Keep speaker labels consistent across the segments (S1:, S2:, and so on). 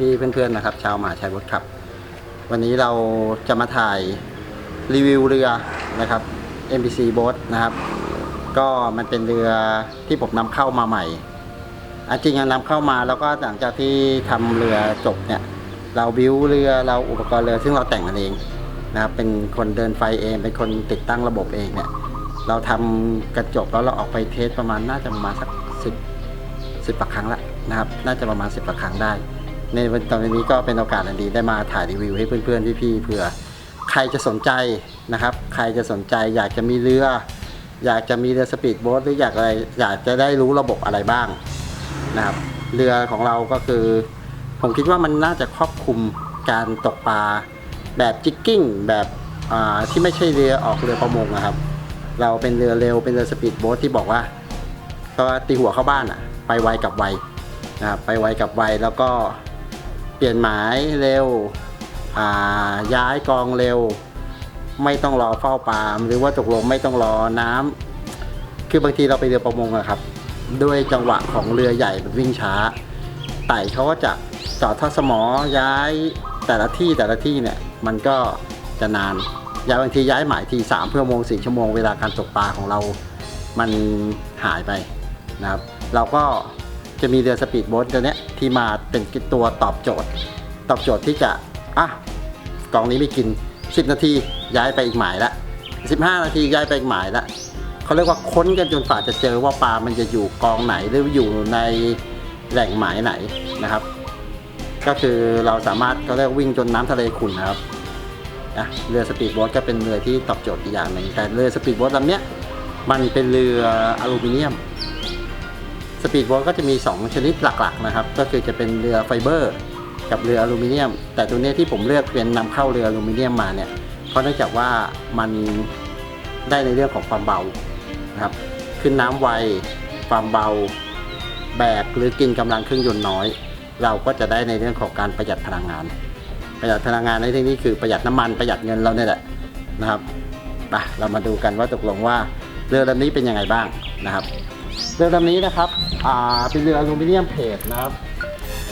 S1: พี่ๆเพื่อนๆนะครับ ชาวหมหาชัยรถขับ วันนี้เราจะมาถ่ายรีวิวเรือนะครับ MBC Boat นะครับ ก็มันเป็นเรือที่ผมนำเข้ามาใหม่อันจริงอะนำเข้ามาแล้วก็หลังจากที่ทำเรือจบเนี่ย เราบิวเรือเราอุปกรณ์เรือซึ่งเราแต่งกันเองนะครับเป็นคนเดินไฟเองเป็นคนติดตั้งระบบเองเนี่ยเราทำกระจกแล้วเราออกไปเทสประมาณน่าจะประมาณสักสิบสิบกว่าครั้งละนะครับ น่าจะประมาณสิบกว่าครั้งได้ ในตอนนี้ก็เป็นโอกาสอันดีได้มาถ่ายรีวิวให้เพื่อนๆพี่ๆเผื่อใครจะสนใจนะครับ ใครจะสนใจอยากจะมีเรือ อยากจะมีเรือสปีดโบ๊ทหรืออยากอะไรอยากจะได้รู้ระบบอะไรบ้างนะครับ เรือของเราก็คือ ผมคิดว่ามันน่าจะครอบคลุมการตกปลาแบบจิกกิ้งแบบที่ไม่ใช่เรือออกเรือประมงนะครับ เราเป็นเรือเร็วเป็นเรือสปีดโบ๊ทที่บอกว่าก็ตีหัวเข้าบ้านอะไปไวกับไวนะครับไปไวกับไวแล้วก็ ปลี่ยนหมายเร็วย้ายกองเร็ว ไม่ต้องรอเฝ้าปลาหรือว่าตกลงไม่ต้องรอน้ำคือบางทีเราไปเรือประมงอะครับ ด้วยจังหวะของเรือใหญ่มันวิ่งช้า ไต่เขาก็จะจอดท่าสมอย้ายแต่ละที่แต่ละที่เนี่ยมันก็จะนานย้ายบางทีย้ายหมายทีสามชั่วโมงสี่ชั่วโมงเวลาการตกปลาของเรา มันหายไปนะครับ เราก็ จะมีเรือสปีดโบ๊ทตัวเนี้ยที่มาเป็นตัวตอบโจทย์ ตอบโจทย์ที่จะอะกองนี้ไม่กิน 10 นาทีย้ายไปอีกหมายละ15 นาทีย้ายไปอีกหมายละเขาเรียกว่าค้นกันจนฝ่าจะเจอว่าปลามันจะอยู่กองไหนหรืออยู่ในแหล่งหมายไหนนะครับ ก็คือเราสามารถเขาเรียกวิ่งจนน้ำทะเลขุ่นนะครับนะเรือสปีดโบ๊ทก็เป็นเรือที่ตอบโจทย์อีกอย่างหนึ่งแต่เรือสปีดโบ๊ทลำเนี้ยมันเป็นเรืออลูมิเนียม สปีดโบ๊ทก็จะมี 2 ชนิดหลักๆนะครับ ก็คือจะเป็นเรือไฟเบอร์ กับเรืออลูมิเนียม แต่ตัวเนี้ยที่ผมเลือกเป็นนำเข้าเรืออลูมิเนียมมาเนี่ยเพราะเนื่องจากว่ามันได้ในเรื่องของความเบานะครับขึ้นน้ำไวความเบาแบกหรือกินกำลังเครื่องยนต์น้อย เราก็จะได้ในเรื่องของการประหยัดพลังงาน ประหยัดพลังงานในที่นี้คือประหยัดน้ำมันประหยัดเงินเราเนี่ยแหละนะครับไปเรามาดูกันว่าตกลงว่าเรือลำนี้เป็นยังไงบ้างนะครับ เรือลำนี้นะครับอ่าเป็นเรืออลูมิเนียมเพจนะครับ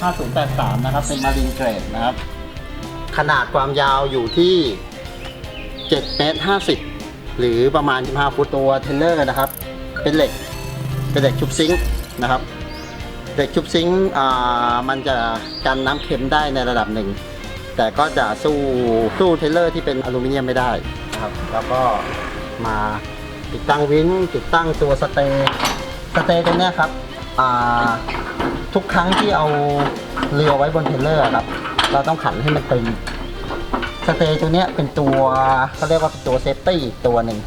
S1: 5083 นะครับ เป็นมารินเกรดนะครับ ขนาดความยาวอยู่ที่7เมตร50 หรือประมาณ 15 ฟุตตัวเทนเลอร์นะครับ เป็นเหล็ก เป็นเหล็กชุบซิงค์นะครับเหล็กชุบซิงค์อ่ามันจะกันน้ำเค็มได้ในระดับหนึ่ง แต่ก็จะสู้สู้เทนเลอร์ที่เป็นอลูมิเนียมไม่ได้นะครับ แล้วก็มาติดตั้งวินติดตั้งตัวสเตย์ สเตย์ตัวเนี้ยครับอ่าทุกครั้งที่เอาเรือไว้บนเทรลเลอร์ครับ เราต้องขันให้มันตึงสเตย์ตัวเนี้ยเป็นตัวเขาเรียกว่าเป็นตัวเซฟตี้อีกตัวหนึ่ง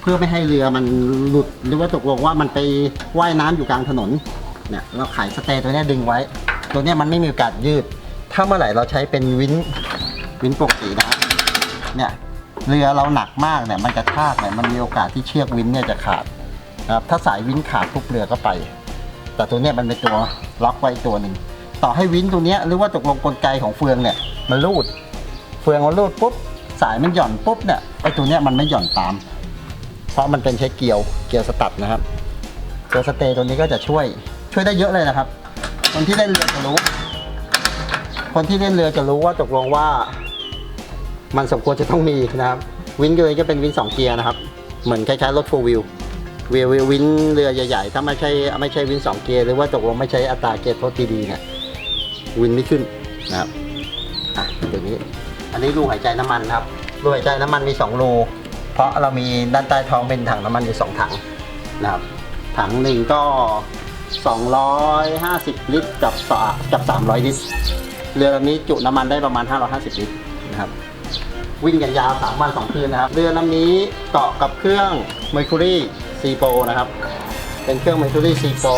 S1: เพื่อไม่ให้เรือมันหลุดหรือว่าตกลงว่ามันไปว่ายน้ำอยู่กลางถนนเนี่ยเราขายสเตย์ตัวเนี้ยดึงไว้ ตัวเนี้ยมันไม่มีโอกาสยืด ถ้าเมื่อไหร่เราใช้เป็นวินวินปกตินะเนี่ยเรือเราหนักมากเนี่ยมันจะทากเนี่ยมันมีโอกาสที่เชือกวินเนี่ยจะขาด นะครับถ้าสายวินขาดทุกเรือก็ไป แต่ตัวเนี้ยมันเป็นตัวล็อกไว้ตัวหนึ่งต่อให้วินตัวเนี้ยหรือว่าตกลงกลไกของเฟืองเนี่ยมันรูด เฟืองมันรูดปุ๊บสายมันหย่อนปุ๊บเนี่ยไอ้ตัวเนี้ยมันไม่หย่อนตาม เพราะมันเป็นใช้เกียวเกียวสตัดนะครับตัวสเตย์ตัวนี้ก็จะช่วยช่วยได้เยอะเลยนะครับ คนที่เล่นเรือจะรู้ คนที่เล่นเรือจะรู้ว่าตกลงว่า มันสมควรจะต้องมีนะครับ วินตัวนี้ก็เป็นวินสองเกียร์นะครับ เหมือนคล้ายๆรถโฟวิล วิววินเรือใหญ่ๆ ถ้าไม่ใช่ไม่ใช่วินสองเกียร์หรือว่าตกลงไม่ใช้อัตราเกียร์ทษดีๆเนี่ยวินไม่ขึ้นนะครับอะตัวนี้ อันนี้รูหายใจน้ำมันครับรูหายใจน้ำมันมี2รูเพราะเรามีด้านใต้ท้องเป็นถังน้ำมันอยู่2ถังนะครับ ถังหนึ่งก็ 250 ลิตรกับสากับ 300 ลิตรเรือลำนี้จุน้ำมันได้ประมาณ 550 ลิตรนะครับวิ่งกันยาว3วัน2คืนนะครับ เรือลำนี้เกาะกับเครื่อง Mercury Pro นะครับ เป็นเครื่อง Mercury C Pro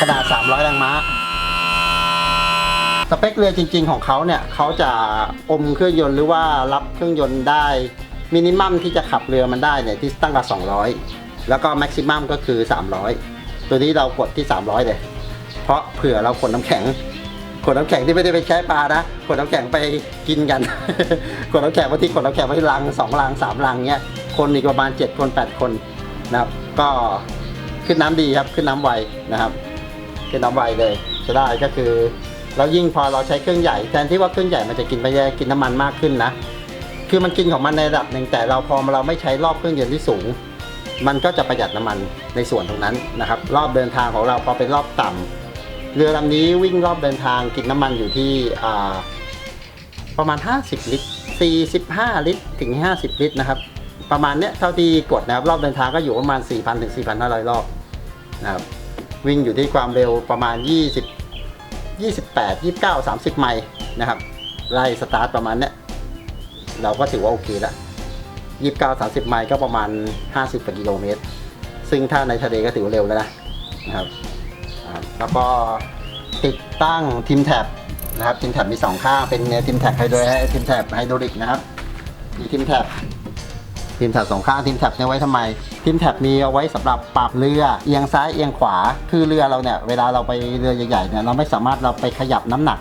S1: ขนาด 300 แรงม้า สเปคเรือจริง ๆ ของเขาเนี่ยเขาจะอมเครื่องยนต์หรือว่ารับเครื่องยนต์ได้ มินิมัมที่จะขับเรือมันได้เนี่ยที่ตั้งกับ 200 แล้วก็แม็กซิมัมก็คือ 300 ตัวนี้เรากดที่ 300 เลย เพราะเผื่อเราขนน้ำแข็ง ขนน้ำแข็งที่ไม่ได้ไปใช้ปลานะขนน้ำแข็งไปกินกันขนน้ำแข็งบางทีขนน้ำแข็งไปลังสองลังสามลังเนี้ยคนอีกประมาณเจ็ดคนแปดคนนะครับ ก็ขึ้นน้ำดีครับขึ้นน้ำไวนะครับเป็นน้ำไวเลยใช้ได้ก็คือแล้วยิ่งพอเราใช้เครื่องใหญ่แทนที่ว่าเครื่องใหญ่มันจะกินไปแย่กินน้ำมันมากขึ้นนะคือมันกินของมันในระดับหนึ่งแต่เราพอเราไม่ใช้รอบเครื่องยนต์ที่สูง มันก็จะประหยัดน้ำมันในส่วนตรงนั้นนะครับ รอบเดินทางของเราพอเป็นรอบต่ำ เรือลำนี้วิ่งรอบเดินทางกินน้ำมันอยู่ที่ประมาณ 50 ลิตร 45 ลิตร ถึง 50 ลิตรนะครับ ประมาณเนี้ยเท่าที่กดนะครับ รอบเดินทางก็อยู่ประมาณ 4,000 ถึง 4,500 รอบนะครับวิ่งอยู่ที่ความเร็วประมาณ 20 28 29 30 ไมล์นะครับไล่สตาร์ทประมาณเนี้ยเราก็ถือว่าโอเคแล้ว29 30 ไมล์ก็ประมาณ 50กิโลเมตร ซึ่งถ้าในทะเลก็ถือว่าเร็วแล้วนะนะครับ แล้วก็ติดตั้งทิมแท็บนะครับทิมแท็บมีสองข้างเป็นทิมแท็บไฮโดรทิมแท็บไฮโดรลิกนะครับมีทิมแท็บทีมแท็บสองข้างทีมแท็บเนี่ยไว้ทำไมทีมแท็บมีเอาไว้สำหรับปรับเรือเอียงซ้ายเอียงขวาคือเรือเราเนี่ยเวลาเราไปเรือใหญ่ๆเนี่ยเราไม่สามารถเราไปขยับน้ำหนัก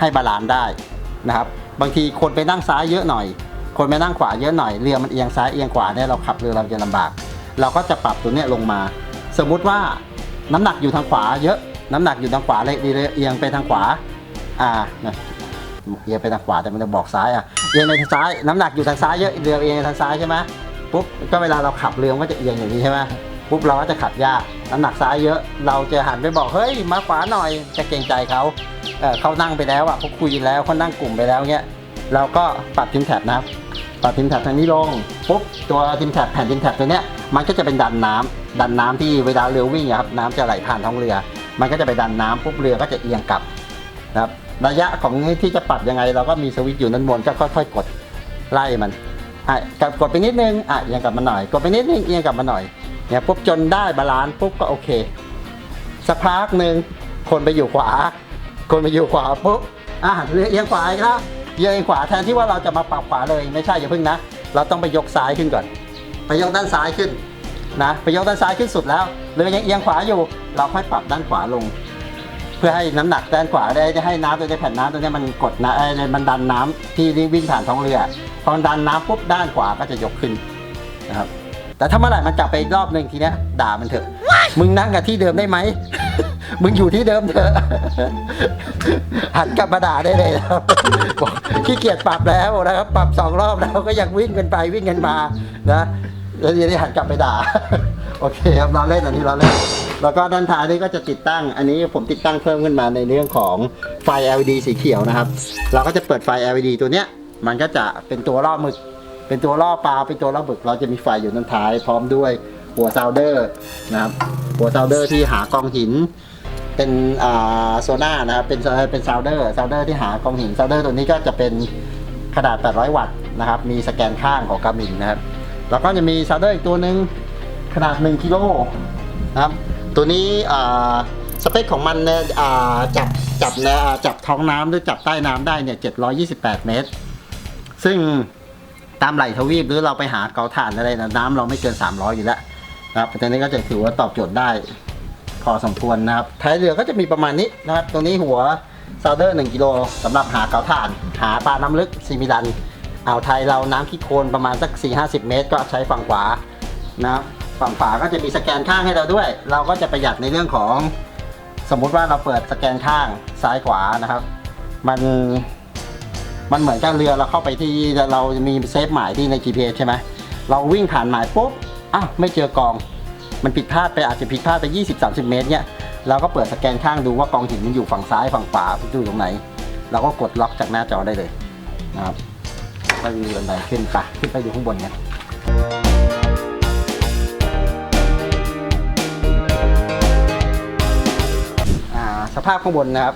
S1: ให้บาลานซ์ได้นะครับบางทีคนไปนั่งซ้ายเยอะหน่อย คนไปนั่งขวาเยอะหน่อยเรือมันเอียงซ้ายเอียงขวาเนี่ยเราขับเรือเราจะลำบาก เราก็จะปรับตัวเนี้ยลงมา สมมุติว่า น้ำหนักอยู่ทางขวาเยอะ น้ำหนักอยู่ทางขวาเลยดีเลยเอียงไปทางขวา อ่านะเอียงไปทางขวาแต่มันจะบอกซ้ายอะ เอียงไปทางซ้าย น้ำหนักอยู่ทางซ้ายเยอะเรือเอียงทางซ้ายใช่ไหมปุ๊บ ก็เวลาเราขับเรือมันก็จะเอียงอย่างนี้ใช่ไหมปุ๊บเราก็จะขับยาก น้ำหนักซ้ายเยอะ เราจะหันไปบอก เฮ้ย มาขวาหน่อย จะเกรงใจเขาเออเขานั่งไปแล้วอะเขาคุยแล้วเขานั่งกลุ่มไปแล้วเงี้ย เราก็ปรับทิมแท็บนะครับ ปรับทิมแท็บทางนี้ลง ปุ๊บ ตัวทิมแท็บแผ่นทิมแท็บตัวเนี้ย มันก็จะเป็นดันน้ำดันน้ำที่เวลาเรือวิ่งอะครับน้ำจะไหลผ่านท้องเรือ มันก็จะไปดันน้ำปุ๊บเรือก็จะเอียงกลับนะครับระยะของที่จะปรับยังไง เราก็มีสวิตช์อยู่ด้านบนก็ค่อยๆกดไล่มันอะกลับกดไปนิดนึงอะเอียงกลับมาหน่อยกดไปนิดนึงเอียงกลับมาหน่อยเนี่ยปุ๊บจนได้บาลานซ์ปุ๊บก็โอเคสักพักหนึ่งคนไปอยู่ขวา คนไปอยู่ขวาปุ๊บอะเรือเอียงขวาอีกแล้วเอียงขวาแทนที่ว่าเราจะมาปรับขวาเลยไม่ใช่อย่าเพิ่งนะ เราต้องไปยกซ้ายขึ้นก่อน ไปยกด้านซ้ายขึ้นนะไปยกด้านซ้ายขึ้นสุดแล้วเรือยังเอียงขวาอยู่ เราค่อยปรับด้านขวาลง เพื่อให้น้ำหนักด้านขวาได้ให้น้ำตัวนี้แผ่นน้ำตัวนี้มันกดนะเอ้ยมันดันน้ำที่วิ่งผ่านท้องเรือพอดันน้ำปุ๊บด้านขวาก็จะยกขึ้นนะครับแต่ถ้าเมื่อไหร่มันกลับไปอีกรอบหนึ่งทีเนี้ยด่ามันเถอะ มึงนั่งกับที่เดิมได้ไหม มึงอยู่ที่เดิมเถอะ หันกลับมาด่าได้เลยนะครับบอกขี้เกียจปรับแล้วนะครับ ปรับสองรอบแล้วก็ยังวิ่งกันไปวิ่งกันมานะแล้วทีนี้หันกลับไปด่า โอเคครับเราเล่นอันนี้เราเล่น แล้วก็ด้านท้ายนี่ก็จะติดตั้ง อันนี้ผมติดตั้งเพิ่มขึ้นมาในเรื่องของไฟ LED สีเขียวนะครับ เราก็จะเปิดไฟ LED ตัวเนี้ย มันก็จะเป็นตัวล่อหมึกเป็นตัวล่อปลาเป็นตัวล่อหมึก เราจะมีไฟอยู่ด้านท้ายพร้อมด้วย หัวซาวเดอร์นะครับหัวซาวเดอร์ที่หากองหิน เป็นอ่าโซน่านะครับเป็นเป็นซาวเดอร์ซาวเดอร์ที่หากองหินซาวเดอร์ตัวนี้ก็จะเป็นขนาด 800 วัตต์นะครับ มีสแกนข้างของกามินนะครับ แล้วก็จะมีซาวเดอร์อีกตัวหนึ่งขนาด 1กิโลนะครับ ตัวนี้อ่าสเปคของมันเนี่ยอ่าจับจับนะจับท้องน้ำหรือจับใต้น้ำได้เนี่ย 728 เมตร ซึ่งตามไหลทวีปหรือเราไปหาเกาถ่านอะไรนะน้ำเราไม่เกิน 300 อยู่แล้ว นะครับตัวนี้ก็จะถือว่าตอบโจทย์ได้ พอสมควรนะครับท้ายเรือก็จะมีประมาณนี้นะครับตรงนี้หัวซาวเดอร์1กิโลสำหรับหาเกาถ่าน หาปลาน้ำลึกซีมิลันอ่าวไทยเราน้ำขี้โคลนประมาณสัก 4-50 เมตร ก็ใช้ฝั่งขวานะครับฝั่งขวาก็จะมีสแกนข้างให้เราด้วย เราก็จะประหยัดในเรื่องของสมมุติว่าเราเปิดสแกนข้างซ้ายขวานะครับ มันมันเหมือนกับเรือเราเข้าไปที่เรามีเซฟหมายที่ใน GPS ใช่ไหมเราวิ่งผ่านหมายปุ๊บ อ้าวไม่เจอกอง มันผิดพลาดไปอาจจะผิดพลาดไป 20-30 เมตรเนี่ยเราก็เปิดสแกนข้างดูว่ากองหินมันอยู่ฝั่งซ้ายฝั่งขวาอยู่ตรงไหน เราก็กดล็อกจากหน้าจอได้เลยนะครับไปดูบันไดขึ้นไปขึ้นไปดูข้างบนกันอ่าสภาพข้างบนนะครับ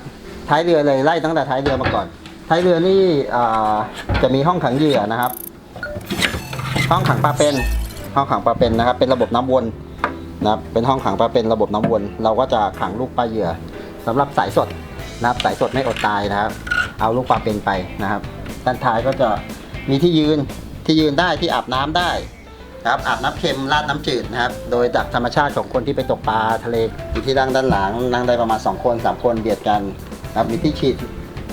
S1: ท้ายเรือเลยไล่ตั้งแต่ท้ายเรือมาก่อน ท้ายเรือนี่จะมีห้องขังเหยื่อนะครับ ห้องขังปลาเป็น ห้องขังปลาเป็นนะครับ เป็นระบบน้ำวนนะครับเป็นห้องขังปลาเป็นระบบน้ำวน เราก็จะขังลูกปลาเหยื่อสำหรับสายสดนะครับสายสดไม่อดตายนะครับ เอาลูกปลาเป็นไปนะครับ ด้านท้ายก็จะมีที่ยืนที่ยืนได้ที่อาบน้ำได้นะครับอาบน้ำเค็มราดน้ำจืดนะครับ โดยจากธรรมชาติของคนที่ไปตกปลาทะเลอยู่ที่นั่งด้านหลังนั่งได้ประมาณ 2 คน 3 คนเบียดกันนะครับมีที่ฉีด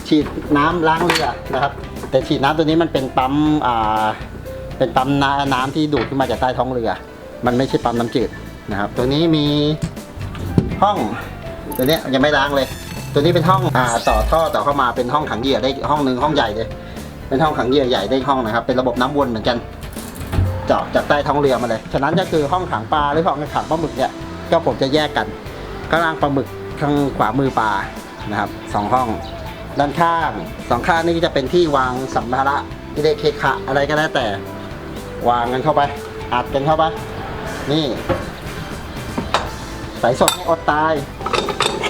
S1: ฉีดน้ำล้างเรือนะครับ แต่ฉีดน้ำตัวนี้มันเป็นปั๊มอ่า เป็นปั๊มน้ำที่ดูดขึ้นมาจากใต้ท้องเรือ มันไม่ใช่ปั๊มน้ำจืดนะครับ ตัวนี้มีห้องตัวนี้ยังไม่ล้างเลย ตัวนี้เป็นห้องอ่าต่อท่อต่อเข้ามาเป็นห้องขังเหยื่อได้ห้องหนึ่งห้องใหญ่เลย เป็นห้องขังเหยื่อใหญ่ได้ห้องนะครับ เป็นระบบน้ำวนเหมือนกัน เจาะจากใต้ท้องเรือมาเลย ฉะนั้นก็คือห้องขังปลาหรือห้องขังปลาหมึกเนี่ย ก็ผมจะแยกกันข้างล่างปลาหมึกข้างขวามือปลานะครับสองห้อง ด้านข้างสองข้างนี่จะเป็นที่วางสัมภาระที่ได้เคขะอะไรก็แล้วแต่ วางกันเข้าไป อัดกันเข้าไป นี่ สายสดไม่อดตาย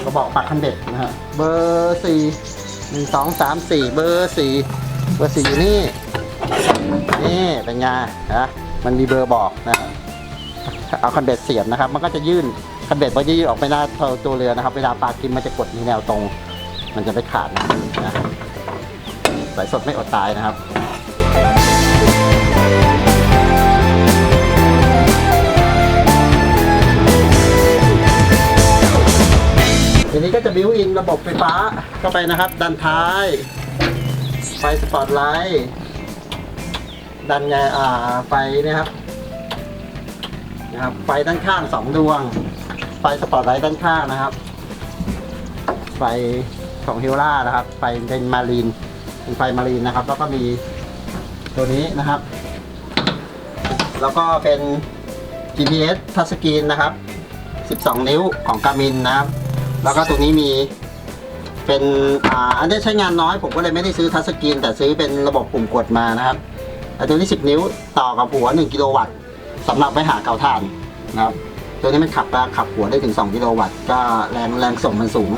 S1: กระบอกปากคันเบ็ดนะฮะ เบอร์สี่หนึ่งสองสามสี่เบอร์สี่เบอร์สี่อยู่นี่ นี่เป็นไงนะมันมีเบอร์บอกนะเอาคันเบ็ดเสียบนะครับ มันก็จะยื่นคันเบ็ดมันจะยื่นออกไปหน้าตัวเรือนะครับ เวลาปลากินมันจะกดในแนวตรง มันจะไม่ขาดนะนะสายสดไม่อดตายนะครับ ทีนี้ก็จะบิวอินระบบไฟฟ้าเข้าไปนะครับด้านท้าย ไฟสปอตไลท์ดันไงอ่าไฟนี่ยครับนะครับ ไฟด้านข้างสองดวง ไฟสปอตไลท์ด้านข้างนะครับ ไฟของฮิลล่านะครับ ไฟเป็นมารีนเป็นไฟมารีนนะครับ แล้วก็มีตัวนี้นะครับ แล้วก็เป็น GPS ทัชสกรีนนะครับ 12 นิ้วของกามินนะครับ แล้วก็ตัวนี้มีเป็นอ่าอันนี้ใช้งานน้อยผมก็เลยไม่ได้ซื้อทัชสกรีนแต่ซื้อเป็นระบบปุ่มกดมานะครับอันตัวนี้ 10 นิ้วต่อกับหัว 1 กิโลวัตต์สำหรับไปหาเตาถ่านนะครับตัวนี้มันขับขับหัวได้ถึง 2 กิโลวัตต์ก็แรงแรงส่งมันสูง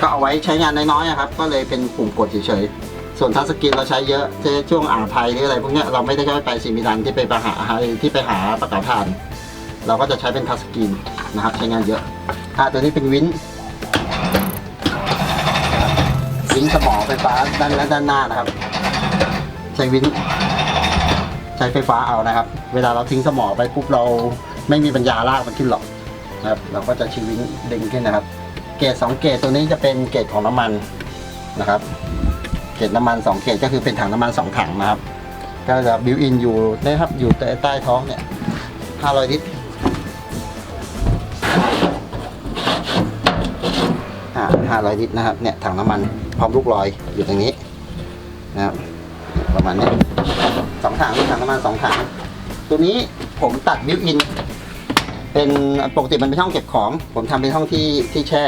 S1: ก็เอาไว้ใช้งานน้อยๆครับ ก็เลยเป็นปุ่มกดเฉยๆ ส่วนทัชสกรีนเราใช้เยอะเช่นช่วงอ่าวไทยหรืออะไรพวกนี้เราไม่ได้ไปซีมิลันที่ไปหาที่ไปหาประเตาถ่าน เราก็จะใช้เป็นทัชสกรีนนะครับใช้งานเยอะ อ่าตัวนี้เป็นวินวินสมองไฟฟ้าด้านและด้านหน้านะครับ ใช้วินใช้ไฟฟ้าเอานะครับ เวลาเราทิ้งสมองไปปุ๊บเราไม่มีปัญญาลากมันขึ้นหรอกนะครับ เราก็จะชีวินดึงขึ้นนะครับ เกรดสองเกรดตัวนี้จะเป็นเกรดของน้ำมันนะครับ เกรดน้ำมันสองเกรดก็คือเป็นถังน้ำมันสองถังนะครับ ก็จะบิวอินอยู่นะครับอยู่ใต้ใต้ท้องเนี่ยห้าร้อยลิตร อ่าห้าร้อยลิตรนะครับ เนี่ยถังน้ำมันพร้อมลูกลอยอยู่ตรงนี้นะครับประมาณนี้สองถังถังน้ำมันสองถัง ตัวนี้ผมตัดบิวอิน เป็นปกติมันเป็นห้องเก็บของ ผมทำเป็นห้องที่ที่แช่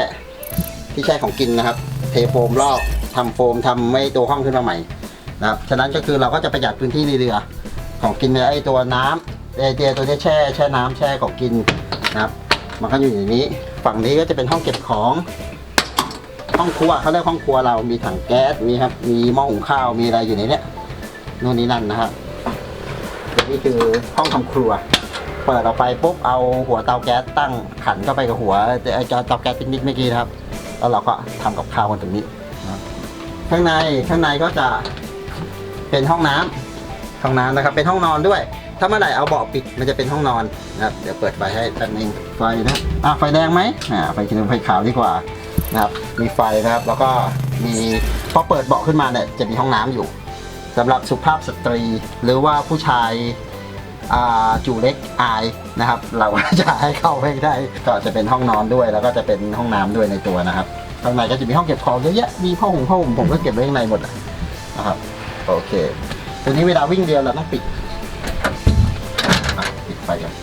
S1: ที่แช่ของกินนะครับ เทโฟมรอบทำโฟมทำไม่ตัวห้องขึ้นมาใหม่นะครับฉะนั้นก็คือเราก็จะประหยัดพื้นที่ในเรือ ของกินในไอตัวน้ำไอเตียตัวนี้แช่แช่น้ำแช่ของกินนะครับ มันก็อยู่อย่างนี้ ฝั่งนี้ก็จะเป็นห้องเก็บของ ห้องครัวเขาเรียกห้องครัวเรามีถังแก๊สมีครับ มีหม้อหุงข้าวมีอะไรอยู่ในเนี้ยนู่นนี่นั่นนะครับนี่คือห้องทำครัว เปิดออกไปปุ๊บเอาหัวเตาแก๊สตั้งขันเข้าไปกับหัวไอ้เตาแก๊สปิกนิกเมื่อกี้นะครับ แล้วเราก็ทำกับข้าวกันตรงนี้ข้างในข้างในก็จะเป็นห้องน้ำห้องน้ำนะครับ เป็นห้องนอนด้วย ถ้าเมื่อไหร่เอาเบาะปิดมันจะเป็นห้องนอนนะครับ เดี๋ยวเปิดไฟให้แป๊บนึงไฟนะอะไฟแดงไหมอ่าไฟเขียวไฟขาวดีกว่า นะครับ มีไฟนะครับ แล้วก็มีพอเปิดเบาะขึ้นมาเนี่ยจะมีห้องน้ำอยู่สำหรับสุภาพสตรี หรือว่าผู้ชายจูเล็กอายนะครับ เราจะให้เข้าไปได้ ก็จะเป็นห้องนอนด้วย แล้วก็จะเป็นห้องน้ำด้วยในตัวนะครับข้างในก็จะมีห้องเก็บของเยอะแยะมีผ้าห่มผ้าห่มผมก็เก็บไว้ข้างในหมดนะครับโอเคทีนี้เวลาวิ่งเรือเราต้องปิดปิดไฟกัน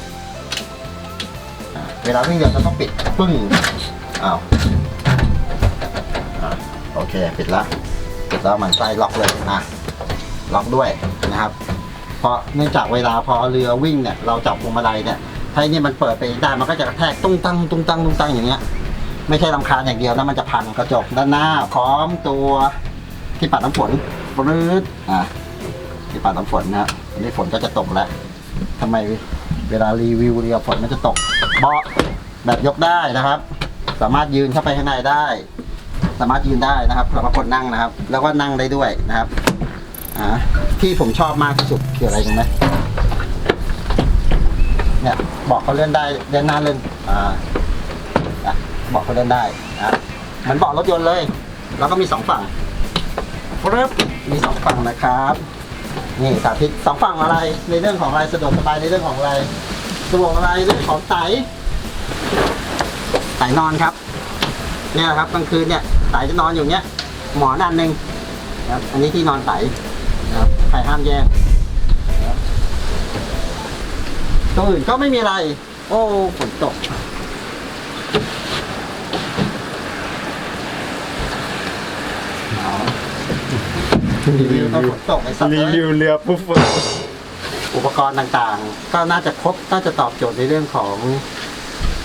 S1: เวลาวิ่งเรือเราต้องปิดปึ้งอ้าว เคปิดละปิดแล้วมันไส้ล็อกเลยอะล็อกด้วยนะครับ เพราะเนื่องจากเวลาพอเรือวิ่งเนี่ยเราจับพวงมาลัยเนี่ยถ้าไอ้นี่มันเปิดไปได้มันก็จะกระแทกตุ้งตั้งตุ้งตั้งตุ้งตั้งอย่างเงี้ย ไม่ใช่ลำคาญอย่างเดียวนะมันจะพังกระจกด้านหน้าพร้อมตัวที่ปัดน้ำฝนปรื๊ดอะที่ปัดน้ำฝนนะอันนี้ฝนก็จะตกแล้วทำไมเวลารีวิวเรือฝนมันจะตกเบาะแบบยกได้นะครับ สามารถยืนเข้าไปข้างในได้ สามารถยืนได้นะครับสำหรับคนนั่งนะครับ แล้วก็นั่งได้ด้วยนะครับอ่าที่ผมชอบมากที่สุดคืออะไรรู้ไหมเนี่ยบอกเขาเลื่อนได้เลื่อนหน้าเลื่อนอ่าบอกเขาเลื่อนได้นะเหมือนเบอกรถยนต์เลย แล้วก็มีสองฝั่งปึ๊บมีสองฝั่งนะครับนี่สาธิตสองฝั่งอะไรในเรื่องของอะไรสะดวกสบายในเรื่องของอะไรสะดวกอะไรเรื่องของไตไตนอนครับ เนี่ยครับกลางคืนเนี่ย ไต่จะนอนอยู่เนี้ย หมอนอันหนึ่งนะครับ อันนี้ที่นอนไต่นะครับใครห้ามแย่งนะครับตัวอื่นก็ไม่มีอะไร โอ้ฝนตกหนาวรีวิวก็ฝนตกไอ้สัตว์
S2: รี
S1: เอ้ย
S2: วิวเรือปุ๊บ
S1: อุปกรณ์ต่างๆ ก็น่าจะครบน่าจะตอบโจทย์ในเรื่องของ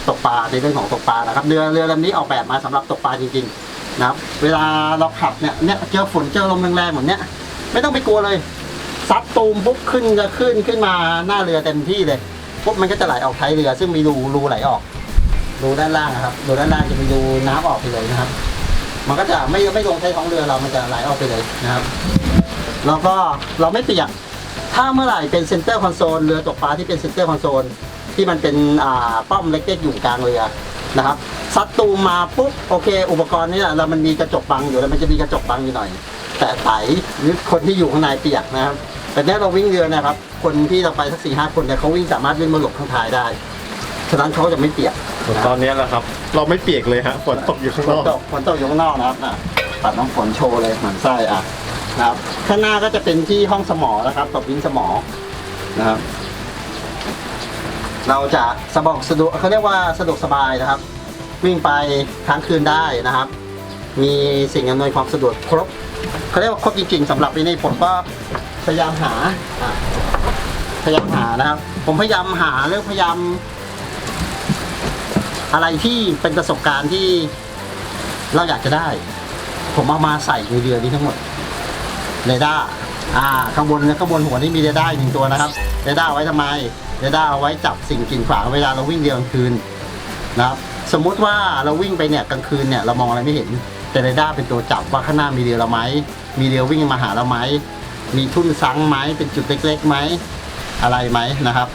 S1: ตกปลาในเรื่องของตกปลานะครับ เรือเรือลำนี้ออกแบบมาสำหรับตกปลาจริงๆ นะครับ เวลาเราขับเนี่ยเนี่ยเจอฝนเจอลมแรงๆเหมือนเนี้ยไม่ต้องไปกลัวเลยซัดตูมปุ๊บขึ้นจะขึ้นขึ้นมาหน้าเรือเต็มที่เลยปุ๊บมันก็จะไหลออกท้ายเรือ ซึ่งมีรูรูไหลออกรูด้านล่างนะครับรูด้านล่างจะมีรูน้ำออกไปเลยนะครับ มันก็จะไม่ไม่ลงใช้ท้องเรือเรามันจะไหลออกไปเลยนะครับ แล้วก็เราไม่เปียกถ้าเมื่อไหร่เป็นเซ็นเตอร์คอนโซลเรือตกปลาที่เป็นเซ็นเตอร์คอนโซลที่มันเป็นอ่าป้อมเล็กๆอยู่กลางเรือนะครับ ซัดตูมมาปุ๊บโอเค อุปกรณ์เนี้เรามันมีกระจกบังอยู่แล้วมันจะมีกระจกบังอยู่หน่อย แต่ไตหรือคนที่อยู่ข้างในเปียกนะครับ แต่เนี้ยเราวิ่งเรือนะครับ คนที่เราไปสักสี่ห้าคนเนี่ยเขาวิ่งสามารถวิ่งมาหลบข้างท้ายได้ฉะนั้นเขาจะไม่เปียก
S2: ตอนนี้แหละครับ เราไม่เปียกเลยฮะฝนตกอยู่ข้าง
S1: ฝ
S2: น
S1: น
S2: อก
S1: ตกฝนตกอยู่ข้างนอกนะครับอะปัดน้ำฝนโชว์เลยเหมือนไส้อะนะครับข้างหน้าก็จะเป็นที่ห้องสมอนะครับตบวิ่งสมอนะครับเราจะสะดวกสะดวกเขาเรียกว่าสะดวกสบายนะครับ วิ่งไปค้างคืนได้นะครับ มีสิ่งอำนวยความสะดวกครบเขาเรียกว่าครบจริงๆสำหรับที่นี่ผมก็พยายามหาพยายามหานะครับ ผมพยายามหาเรื่องพยายาม อะไรที่เป็นประสบการณ์ที่เราอยากจะได้ ผมเอามาใส่ในเรือนี้ทั้งหมดเรดาร์อ่าข้างบนข้างบนหัวนี่มีเรดาร์หนึ่งตัวนะครับเรดาร์ไว้ทำไมเรดาร์เอาไว้จับสิ่งกีดขวางเวลาเราวิ่งเรือกลางคืนนะครับ สมมุติว่าเราวิ่งไปเนี่ยกลางคืนเนี่ยเรามองอะไรไม่เห็น แต่เรดาร์เป็นตัวจับว่าข้างหน้ามีเรือเราไหมมีเรือวิ่งมาหาเราไหมมีทุ่นซังไหมเป็นจุดเล็กๆไหมอะไรไหมนะครับ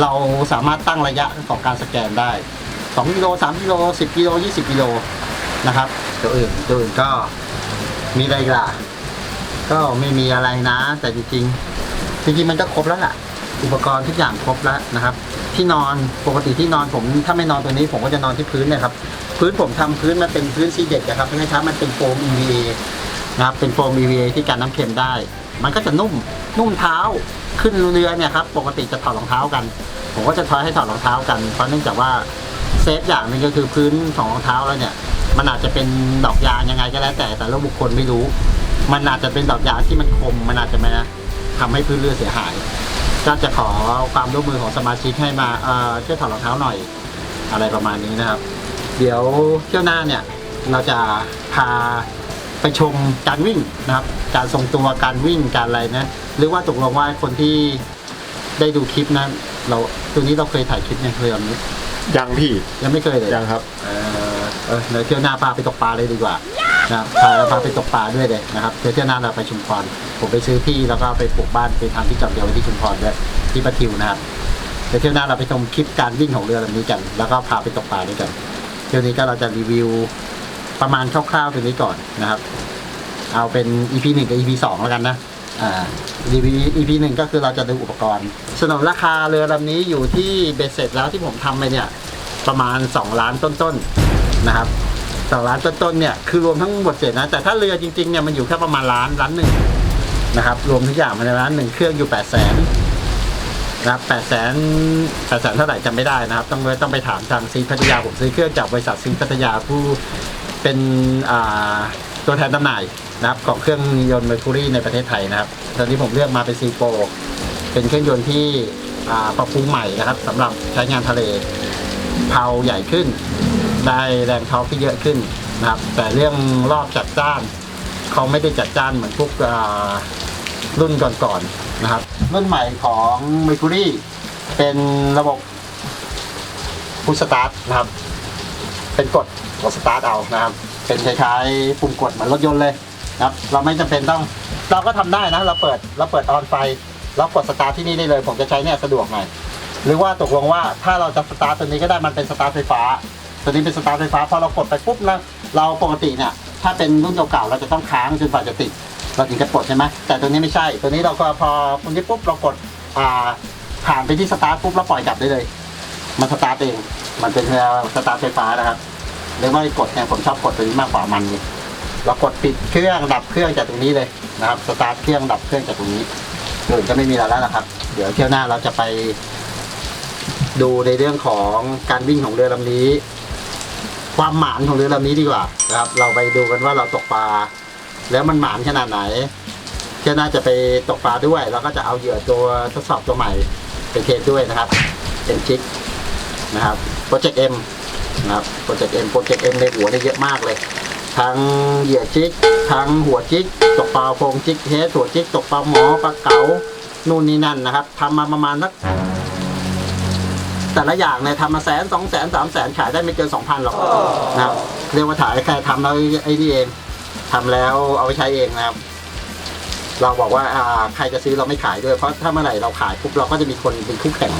S1: เราสามารถตั้งระยะของการสแกนได้2กิโล3กิโล10กิโล20กิโลนะครับตัวอื่นตัวอื่นก็มีอะไรกล่ะก็ไม่มีอะไรนะ แต่จริงๆจริงๆมันก็ครบแล้วล่ะ อุปกรณ์ทุกอย่างครบแล้วนะครับ ที่นอนปกติที่นอนผม ถ้าไม่นอนตัวนี้ผมก็จะนอนที่พื้นนะครับ พื้นผมทำพื้นมันเป็นพื้นซีเด็กนะครับไม่ใช่ครับมันเป็นโฟม EVA นะครับเป็นโฟม EVA ที่กันน้ำเค็มได้ มันก็จะนุ่มนุ่มเท้าขึ้นเรือเนี่ยครับปกติจะถอดรองเท้ากัน ผมก็จะทอยให้ถอดรองเท้ากันเพราะเนื่องจากว่าเซฟอย่างหนึ่งก็คือพื้นของรองเท้าแล้วเนี่ย มันอาจจะเป็นดอกยางยังไงก็แล้วแต่แต่ละบุคคลไม่รู้ มันอาจจะเป็นดอกยางที่มันคม มันอาจจะมาทำให้พื้นเรือเสียหาย ก็จะขอความร่วมมือของสมาชิกให้มาเอ่อช่วยถอดรองเท้าหน่อยอะไรประมาณนี้นะครับ เดี๋ยวเที่ยวหน้าเนี่ยเราจะพาไปชมการวิ่งนะครับ การทรงตัวการวิ่งการอะไรนะหรือว่าตกลงว่าคนที่ได้ดูคลิปนั้นเราตัวนี้เราเคยถ่ายคลิปเนี่ยเคยแบบนี้
S2: ยังพี่
S1: ยังไม่เคยเลย
S2: ยังครับ
S1: เออเออเดี๋ยวเที่ยวหน้าพาไปตกปลาเลยดีกว่านะครับพาพาไปตกปลาด้วยเลยนะครับเดี๋ยวเที่ยวหน้าเราไปชุมพร ผมไปซื้อที่แล้วก็ไปปลูกบ้านไปทำที่จอดเดียวที่ชุมพรด้วยที่ปะทิวนะครับเดี๋ยวเที่ยวหน้าเราไปชมคลิปการวิ่งของเรือลำนี้กัน แล้วก็พาไปตกปลาด้วยกันเที่ยวนี้ก็เราจะรีวิวประมาณคร่าวๆตรงนี้ก่อนนะครับ เอาเป็น EP หนึ่งกับ EP สองแล้วกันนะอ่า EP EP หนึ่งก็คือเราจะดูอุปกรณ์สนนราคาเรือลำนี้อยู่ที่เบสเสร็จแล้วที่ผมทำไปเนี่ยประมาณ 2 ล้านต้นๆนะครับสองล้านต้นๆเนี่ยคือรวมทั้งหมดเสร็จนะแต่ถ้าเรือจริงๆเนี่ยมันอยู่แค่ประมาณล้านล้านหนึ่ง นะครับ รวมทุกอย่างมันในล้านหนึ่งเครื่องอยู่8ปดแสนนะครับแปดแสนแปดแสนเท่าไหร่จำไม่ได้นะครับ ต้องต้องไปถามทางซีพัทยาผมซื้อเครื่องจากบริษัทซีพัทยาผู้เป็นตัวแทนจำหน่ายนะครับของเครื่องยนต์เมอร์คูรีในประเทศไทยนะครับ ตอนนี้ผมเลือกมาเป็นซีโปเป็นเครื่องยนต์ที่ปรับปรุงใหม่นะครับสำหรับใช้งานทะเลเพาใหญ่ขึ้น ได้แรงเท้าที่เยอะขึ้นนะครับ แต่เรื่องรอบจัดจ้าน เขาไม่ได้จัดจ้านเหมือนพวก รุ่นก่อนๆนะครับ รุ่นใหม่ของ Mercury เป็นระบบพุชสตาร์ทนะครับ เป็นกดกดสตาร์ทเอานะครับ เป็นคล้ายๆปุ่มกดเหมือนรถยนต์เลยนะครับ เราไม่จำเป็นต้องเราก็ทำได้นะ เราเปิดเราเปิดออนไฟแล้วกดสตาร์ทที่นี่ได้เลย ผมจะใช้เนี่ยสะดวกหน่อยหรือว่าตกลงว่าถ้าเราจะสตาร์ทตัวนี้ก็ได้มันเป็นสตาร์ทไฟฟ้า ตัวนี้เป็นสตาร์ทไฟฟ้าพอเรากดไปปุ๊บนะเราปกติเนี่ยถ้าเป็นรุ่นเก่าๆเราจะต้องค้างจนกว่าจะติด เราถึงจะปลดใช่ไหมแต่ตัวนี้ไม่ใช่ ตัวนี้เราก็พอตรงนี้ปุ๊บเรากดอ่าผ่านไปที่สตาร์ทปุ๊บเราปล่อยกลับได้เลย มันสตาร์ทเองมันเป็นสตาร์ทไฟฟ้านะครับหรือว่ากดเนี่ยผมชอบกดตัวนี้มากกว่ามันเลยเรากดปิดเครื่องดับเครื่องจากตรงนี้เลยนะครับสตาร์ทเครื่องดับเครื่องจากตรงนี้อื่นก็ไม่มีอะไรแล้วนะครับ เดี๋ยวเที่ยวหน้าเราจะไปดูในเรื่องของการวิ่งของเรือลำนี้ ความหมานของเรือลำนี้ดีกว่านะครับ เราไปดูกันว่าเราตกปลา แล้วมันหมานขนาดไหนเที่ยวหน้าจะไปตกปลาด้วย แล้วก็จะเอาเหยื่อตัวทดสอบตัวใหม่ไปเทสด้วยนะครับเป็นจิกนะครับโปรเจกต์เอ็มนะครับโปรเจกต์เอ็มโปรเจกต์เอ็มในหัวเนี่ยเยอะมากเลย ทั้งเหยื่อจิกทั้งหัวจิกตกปลาโฟงจิกเฮดหัวจิกตกปลาหมอปลาเก๋านู่นนี่นั่นนะครับทำมาประมาณสักแต่ละอย่างเนี่ยทำมาแสนสองแสนสามแสนขายได้ไม่เกินสองพันหรอกนะครับเรียกว่าถ่ายแค่ทำแล้วไอ้นี่เอง ทำแล้วเอาไปใช้เองนะครับ เราบอกว่าอ่าใครจะซื้อเราไม่ขายด้วยเพราะถ้าเมื่อไหร่เราขายปุ๊บเราก็จะมีคนเป็นคู่แข่ง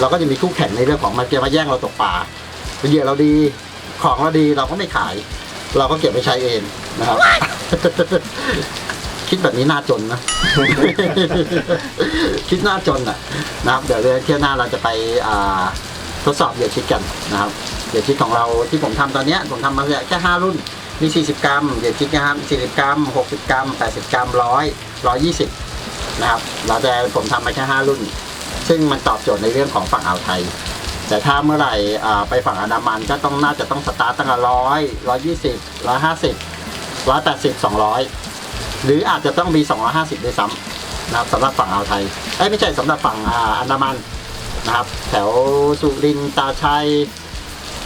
S1: เราก็จะมีคู่แข่งในเรื่องของมันจะมาแย่งเราตกปลาเหยื่อเราดีของเราดีเราก็ไม่ขาย เราก็เก็บไปใช้เองนะครับ คิดแบบนี้น่าจนนะ คิดน่าจนอะนะครับ เดี๋ยวเที่ยวหน้าเราจะไปอ่าทดสอบเหยื่อชิดกันนะครับเหยื่อชิดของเราที่ผมทำตอนเนี้ยผมทำมาแค่ห้ารุ่น มี 40 กรัมเยื่อชิดนะครับ 40 กรัม 60 กรัม 80 กรัม 100 120 นะครับ เราจะผมทำมาแค่ห้ารุ่น ซึ่งมันตอบโจทย์ในเรื่องของฝั่งอ่าวไทย แต่ถ้าเมื่อไหร่ไปฝั่งอันดามันก็ต้องน่าจะต้องสตาร์ตตั้งแต่ร้อยร้อยยี่สิบร้อยห้าสิบร้อยแปดสิบสองร้อยหรืออาจจะต้องมีสองร้อยห้าสิบด้วยซ้ำนะครับสำหรับฝั่งอ่าวไทยเอ้ไม่ใช่สำหรับฝั่งอันดามันนะครับ แถวสุรินทร์ตาชัย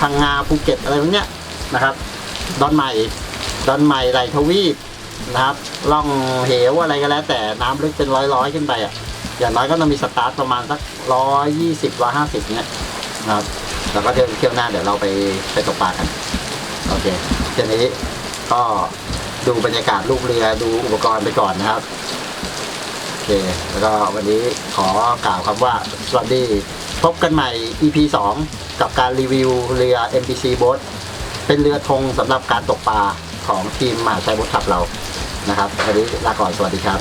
S1: พังงาภูเก็ตอะไรพวกเนี้ยนะครับ ดอนใหม่ดอนใหม่ไรทวีปนะครับล่องเหวอะไรก็แล้ว แต่น้ำลึกเป็นร้อยร้อยๆขึ้นไปอะอย่างน้อยก็ต้องมีสตาร์ทประมาณสักร้อยยี่สิบร้อยห้าสิบเนี้ยนะครับแล้วก็เที่ยวเที่ยวหน้าเดี๋ยวเราไปไปตกปลากันโอเคทีนี้ก็ดูบรรยากาศลูกเรือดูอุปกรณ์ไปก่อนนะครับโอเค แล้วก็วันนี้ขอกล่าวคำว่าสวัสดีพบกันใหม่ EP 2 กับการรีวิวเรือ MPC Boat เป็นเรือธงสำหรับการตกปลาของทีมมหาชัยบดขับเรานะครับวันนี้ลาก่อนสวัสดีครับ